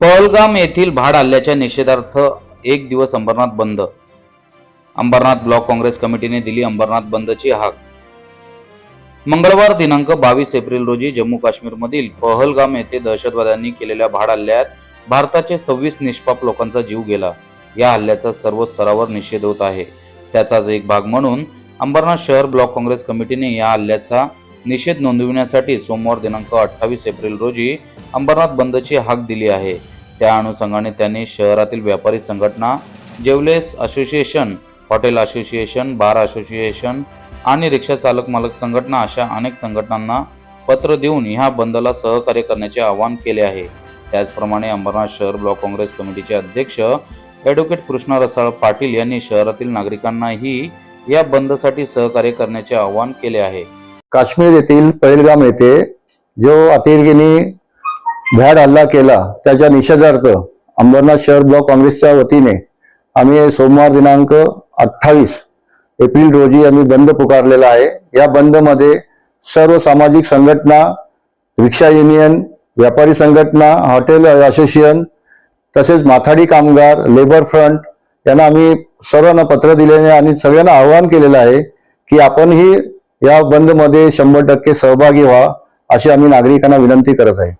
पहलगाम येथील भाड हल्ल्याच्या निषेधार्थ एक दिवस अंबरनाथ बंद. अंबरनाथ ब्लॉक काँग्रेस कमिटीने दिली अंबरनाथ बंदची हाक. मंगळवार दिनांक बावीस एप्रिल रोजी जम्मू काश्मीरमधील पहलगाम येथे दहशतवाद्यांनी केलेल्या भाड हल्ल्यात भारताचे सव्वीस निष्पाप लोकांचा जीव गेला. या हल्ल्याचा सर्व स्तरावर निषेध होत आहे. त्याचाच एक भाग म्हणून अंबरनाथ शहर ब्लॉक काँग्रेस कमिटीने या हल्ल्याचा निषेध नोंदविण्यासाठी सोमवार दिनांक अठ्ठावीस एप्रिल रोजी अंबरनाथ बंदची हाक दिली आहे. त्या अनुषंगाने त्यांनी शहरातील व्यापारी संघटना jewellers association hotel association bar association आणि रिक्षा चालक मालक संघटना अशा अनेक संघटनांना पत्र देऊन ह्या बंदला सहकार्य करण्याचे आवाहन केले आहे. त्याचप्रमाणे अंबरनाथ शहर ब्लॉक काँग्रेस कमिटीचे अध्यक्ष ॲडव्होकेट कृष्णा रसाळ पाटील यांनी शहरातील नागरिकांनाही या बंदसाठी सहकार्य करण्याचे आवाहन केले आहे. काश्मीर येथील पहिलगाम येथे जो अतिरेकीने भ्याड हल्ला केला त्याच्या निषेधार्थ अंबरनाथ शहर ब्लॉक काँग्रेसच्या वतीने आम्ही सोमवार दिनांक अठ्ठावीस एप्रिल रोजी आम्ही बंद पुकारलेला आहे. या बंदमध्ये सर्व सामाजिक संघटना रिक्षा युनियन व्यापारी संघटना हॉटेल असोसिएशन तसेच माथाडी कामगार लेबर फ्रंट यांना आम्ही सर्वांना पत्र दिलेले आणि सगळ्यांना आवाहन केलेलं आहे की आपणही या बंदमध्ये शंभर टक्के सहभागी व्हा अशी आम्ही नागरिकांना विनंती करत आहे.